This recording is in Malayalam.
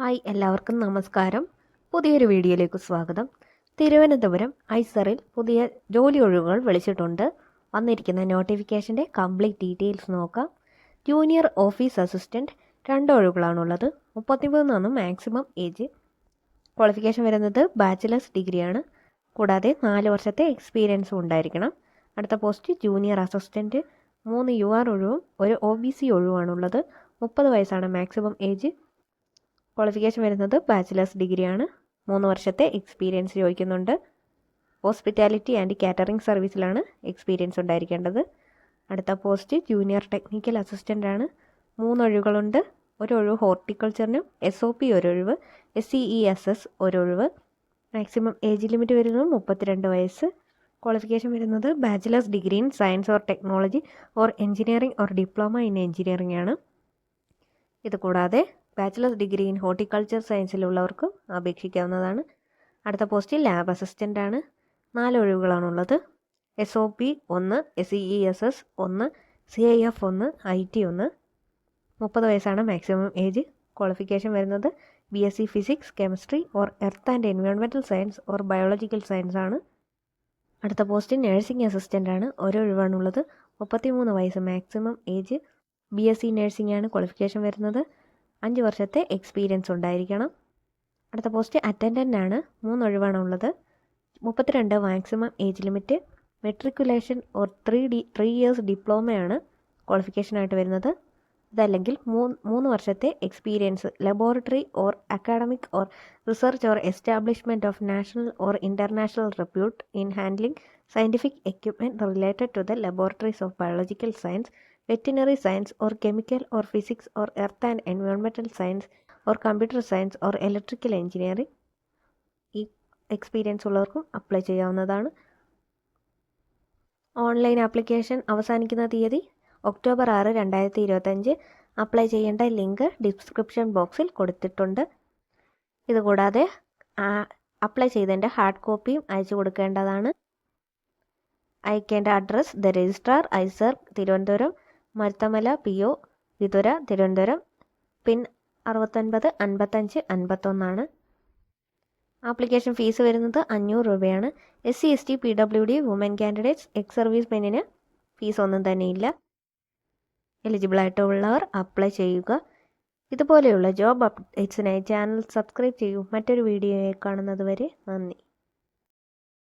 ഹായ് എല്ലാവർക്കും നമസ്കാരം. പുതിയൊരു വീഡിയോയിലേക്ക് സ്വാഗതം. തിരുവനന്തപുരം ഐസറിൽ പുതിയ ജോലി ഒഴിവുകൾ വിളിച്ചിട്ടുണ്ട്. വന്നിരിക്കുന്ന നോട്ടിഫിക്കേഷന്റെ കംപ്ലീറ്റ് ഡീറ്റെയിൽസ് നോക്കാം. ജൂനിയർ ഓഫീസ് അസിസ്റ്റന്റ് രണ്ട് ഒഴിവുകളാണുള്ളത്. മുപ്പത്തിമൂന്നാണ് മാക്സിമം ഏജ്. ക്വാളിഫിക്കേഷൻ വരുന്നത് ബാച്ചിലേഴ്സ് ഡിഗ്രിയാണ്. കൂടാതെ നാല് വർഷത്തെ എക്സ്പീരിയൻസും ഉണ്ടായിരിക്കണം. അടുത്ത പോസ്റ്റ് ജൂനിയർ അസിസ്റ്റന്റ്. മൂന്ന് യു ആർ ഒഴിവും ഒരു ഒ ബി സി ഒഴിവാണുള്ളത്. മുപ്പത് വയസ്സാണ് മാക്സിമം ഏജ്. ക്വാളിഫിക്കേഷൻ വരുന്നത് ബാച്ചിലേഴ്സ് ഡിഗ്രിയാണ് മൂന്ന് വർഷത്തെ എക്സ്പീരിയൻസ് ചോദിക്കുന്നുണ്ട്. ഹോസ്പിറ്റാലിറ്റി ആൻഡ് കാറ്ററിംഗ് സർവീസിലാണ് എക്സ്പീരിയൻസ് ഉണ്ടായിരിക്കേണ്ടത്. അടുത്ത പോസ്റ്റ് ജൂനിയർ ടെക്നിക്കൽ അസിസ്റ്റന്റ് ആണ്. മൂന്നൊഴിവുകളുണ്ട് ഒരൊഴിവ് ഹോർട്ടിക്കൾച്ചറിനും S O P ഒരൊഴിവ് S C E S S ഒരൊഴിവ് maximum age limit വരുന്നത് മുപ്പത്തിരണ്ട് വയസ്സ്. ക്വാളിഫിക്കേഷൻ വരുന്നത് bachelor's degree in science or technology or engineering or diploma in engineering ആണ്. ഇത് കൂടാതെ ബാച്ചിലേഴ്സ് ഡിഗ്രി ഇൻ ഹോർട്ടിക്കൾച്ചർ സയൻസിലുള്ളവർക്കും അപേക്ഷിക്കാവുന്നതാണ്. അടുത്ത പോസ്റ്റിൽ ലാബ് അസിസ്റ്റന്റ് ആണ്. നാല് ഒഴിവുകളാണുള്ളത്. എസ് ഒ പി ഒന്ന് എസ് ഇ എസ് എസ് ഒന്ന് സി ഐ എഫ് ഒന്ന് ഐ ടി ഒന്ന്. മുപ്പത് വയസ്സാണ് മാക്സിമം ഏജ് ക്വാളിഫിക്കേഷൻ വരുന്നത് B S C physics chemistry or earth and എൻവയോൺമെന്റൽ science or biological science ആണ്. അടുത്ത പോസ്റ്റ് നഴ്സിംഗ് അസിസ്റ്റന്റ് ആണ്. ഓരോ ഒഴിവാണുള്ളത്. മുപ്പത്തിമൂന്ന് വയസ്സ് maximum age B S C nursing ആണ് ക്വാളിഫിക്കേഷൻ വരുന്നത്. അഞ്ച് വർഷത്തെ എക്സ്പീരിയൻസ് ഉണ്ടായിരിക്കണം. അടുത്ത പോസ്റ്റ് അറ്റൻഡന്റ് ആണ്. മൂന്ന് ഒഴിവാണ് ഉള്ളത്. മുപ്പത്തിരണ്ട് maximum age limit matriculation or three D three years ഡിപ്ലോമയാണ് ക്വാളിഫിക്കേഷനായിട്ട് വരുന്നത്. അതല്ലെങ്കിൽ മൂന്ന് മൂന്ന് വർഷത്തെ experience laboratory or academic or research or establishment of national or international repute in handling scientific equipment related to the laboratories of biological science veterinary science or chemical or physics or earth and എൻവയോൺമെന്റൽ science or computer science or electrical engineering ഈ എക്സ്പീരിയൻസ് ഉള്ളവർക്കും അപ്ലൈ ചെയ്യാവുന്നതാണ്. ഓൺലൈൻ ആപ്ലിക്കേഷൻ അവസാനിക്കുന്ന തീയതി ഒക്ടോബർ ആറ് രണ്ടായിരത്തി ഇരുപത്തഞ്ച് അപ്ലൈ ചെയ്യേണ്ട ലിങ്ക് ഡിസ്ക്രിപ്ഷൻ ബോക്സിൽ കൊടുത്തിട്ടുണ്ട്. ഇതുകൂടാതെ അപ്ലൈ ചെയ്തതിന്റെ ഹാർഡ് കോപ്പിയും അയച്ചു കൊടുക്കേണ്ടതാണ്. അയക്കേണ്ട address the registrar IISER Thiruvananthapuram. Maruthamala P O Vithura Thiruvananthapuram. Pin അറുപത്തൊൻപത് അൻപത്തഞ്ച് അൻപത്തൊന്നാണ്. ആപ്ലിക്കേഷൻ ഫീസ് വരുന്നത് അഞ്ഞൂറ് രൂപയാണ്. S C S T P W D woman candidates ex service മെനിന് fees ഒന്നും തന്നെയില്ല. എലിജിബിൾ ആയിട്ടുള്ളവർ അപ്ലൈ ചെയ്യുക. ഇതുപോലെയുള്ള ജോബ് അപ്ഡേറ്റ്സിനായി ചാനൽ സബ്സ്ക്രൈബ് ചെയ്യൂ. മറ്റൊരു വീഡിയോയെ കാണുന്നതുവരെ നന്ദി.